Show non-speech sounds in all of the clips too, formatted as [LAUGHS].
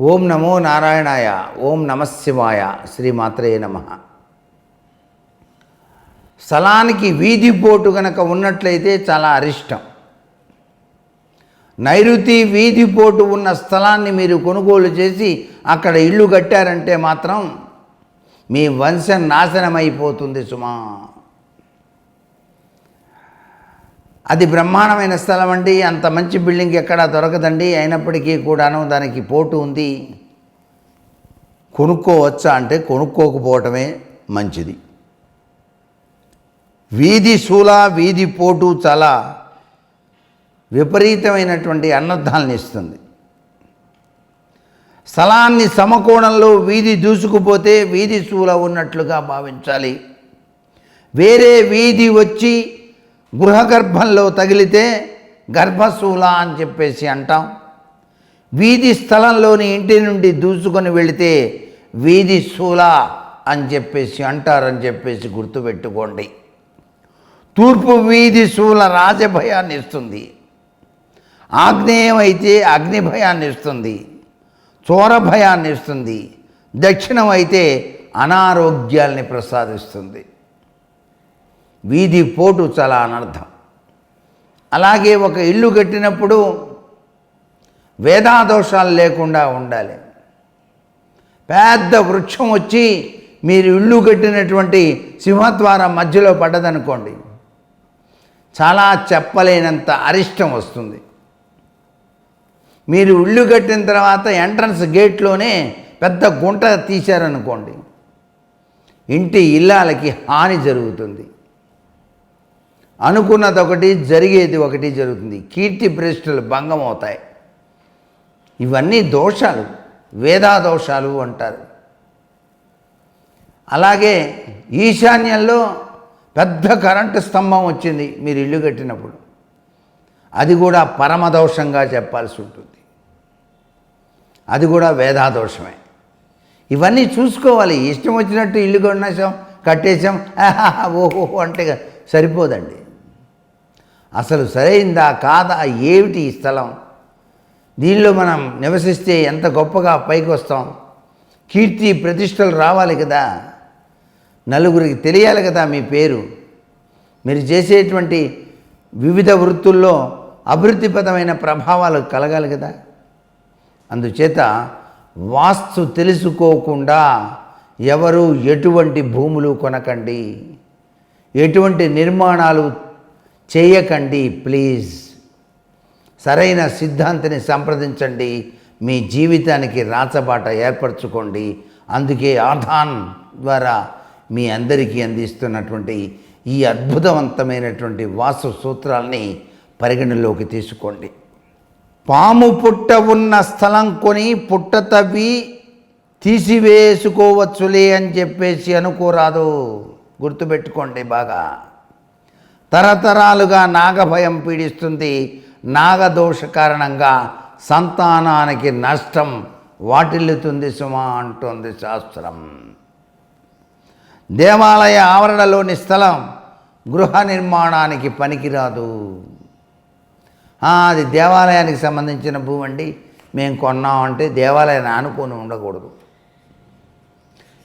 ఓం నమో నారాయణాయ ఓం నమశివాయ శ్రీమాత్రే నమ. స్థలానికి వీధి బోటు గనక ఉన్నట్లయితే చాలా అరిష్టం. నైరుతి వీధి పోటు ఉన్న స్థలాన్ని మీరు కొనుగోలు చేసి అక్కడ ఇల్లు కట్టారంటే మాత్రం మీ వంశం నాశనం అయిపోతుంది సుమా. అది బ్రహ్మాండమైన స్థలం అండి. అంత మంచి బిల్డింగ్ ఎక్కడా దొరకదండి. అయినప్పటికీ కూడాను దానికి పోటు ఉంది. కొనుక్కోవచ్చా అంటే కొనుక్కోకపోవటమే మంచిది. వీధి శూల వీధి పోటు చాలా విపరీతమైనటువంటి అనర్థాలను ఇస్తుంది. స్థలాన్ని సమకోణంలో వీధి దూసుకుపోతే వీధి శూల ఉన్నట్లుగా భావించాలి. వేరే వీధి వచ్చి గృహగర్భంలో తగిలితే గర్భశూల అని చెప్పేసి అంటాం. వీధి స్థలంలోని ఇంటి నుండి దూసుకొని వెళితే వీధి శూల అని చెప్పేసి అంటారని చెప్పేసి గుర్తుపెట్టుకోండి. తూర్పు వీధి శూల రాజభయాన్ని ఇస్తుంది. ఆగ్నేయం అయితే అగ్ని భయాన్ని ఇస్తుంది. చోర భయాన్ని ఇస్తుంది. దక్షిణం అయితే అనారోగ్యాల్ని ప్రసాదిస్తుంది. వీధి పోటు చాలా అనర్థం అలాగే ఒక ఇల్లు కట్టినప్పుడు వేదాదోషాలు లేకుండా ఉండాలి. పెద్ద వృక్షం వచ్చి మీరు ఇల్లు కట్టినటువంటి సింహద్వారం మధ్యలో పడ్డదనుకోండి చాలా చెప్పలేనంత అరిష్టం వస్తుంది. మీరు ఇల్లు కట్టిన తర్వాత ఎంట్రన్స్ గేట్లోనే పెద్ద గుంట తీశారనుకోండి ఇంటి ఇల్లాలకి హాని జరుగుతుంది. అనుకున్నది ఒకటి జరిగేది ఒకటి జరుగుతుంది. కీర్తి ప్రతిష్టలు భంగం అవుతాయి ఇవన్నీ దోషాలు వేదా దోషాలు అంటారు. అలాగే ఈశాన్యంలో పెద్ద కరెంటు స్తంభం వచ్చింది మీరు ఇల్లు కట్టినప్పుడు. అది కూడా పరమదోషంగా చెప్పాల్సి ఉంటుంది. అది కూడా వేదాదోషమే. ఇవన్నీ చూసుకోవాలి. ఇష్టం వచ్చినట్టు ఇల్లు కొనేసాం కట్టేసాం [LAUGHS] ఓహో అంటే సరిపోదండి. అసలు సరైందా కాదా? ఏమిటి ఈ స్థలం? దీనిలో మనం నివసిస్తే ఎంత గొప్పగా పైకి వస్తాం? కీర్తి ప్రతిష్టలు రావాలి కదా? నలుగురికి తెలియాలి కదా మీ పేరు? మీరు చేసేటువంటి వివిధ వృత్తుల్లో అభివృద్ధిపదమైన ప్రభావాలు కలగాలి కదా? అందుచేత వాస్తు తెలుసుకోకుండా ఎవరు ఎటువంటి భూములు కొనకండి? ఎటువంటి నిర్మాణాలు చేయకండి ప్లీజ్ సరైన సిద్ధాంతిని సంప్రదించండి మీ జీవితానికి రాచబాట ఏర్పరచుకోండి. అందుకే ఆధాన్ ద్వారా మీ అందరికీ అందిస్తున్నటువంటి ఈ అద్భుతవంతమైనటువంటి వాస్తు సూత్రాల్ని పరిగణలోకి తీసుకోండి. పాము పుట్ట ఉన్న స్థలం కొని పుట్ట తవ్వి తీసివేసుకోవచ్చులే అని చెప్పేసి అనుకోరాదు. గుర్తుపెట్టుకోండి బాగా. తరతరాలుగా నాగభయం పీడిస్తుంది. నాగదోష కారణంగా సంతానానికి నష్టం వాటిల్లుతుంది సుమా అంటుంది శాస్త్రం. దేవాలయ ఆవరణలోని స్థలం గృహ నిర్మాణానికి పనికిరాదు. అది దేవాలయానికి సంబంధించిన భూమి అండి మేము కొన్నామంటే దేవాలయాన్ని ఆనుకొని ఉండకూడదు.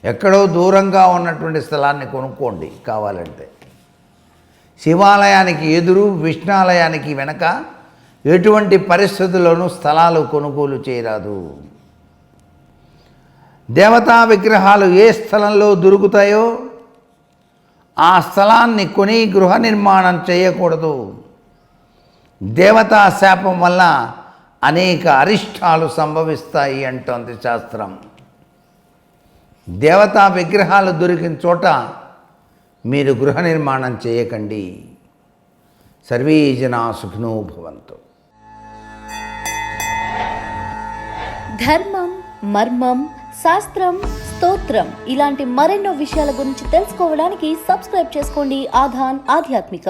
ఎక్కడో దూరంగా ఉన్నటువంటి స్థలాన్ని కొనుక్కోండి కావాలంటే. శివాలయానికి ఎదురు విష్ణాలయానికి వెనక ఎటువంటి పరిస్థితుల్లోనూ స్థలాలు కొనుగోలు చేయరాదు. దేవతా విగ్రహాలు ఏ స్థలంలో దొరుకుతాయో ఆ స్థలాన్ని కొని గృహ నిర్మాణం చేయకూడదు. దేవతా శాపం వల్ల అనేక అరిష్టాలు సంభవిస్తాయి అంటోంది శాస్త్రం. దేవతా విగ్రహాలు దొరికిన చోట మీరు గృహ నిర్మాణం చేయకండి. సర్వే జనా సుఖినో భవంతు. ధర్మం మర్మం శాస్త్రం స్తోత్రం ఇలాంటి మరెన్నో విషయాల గురించి తెలుసుకోవడానికి సబ్స్క్రైబ్ చేసుకోండి ఆధాన్ ఆధ్యాత్మిక.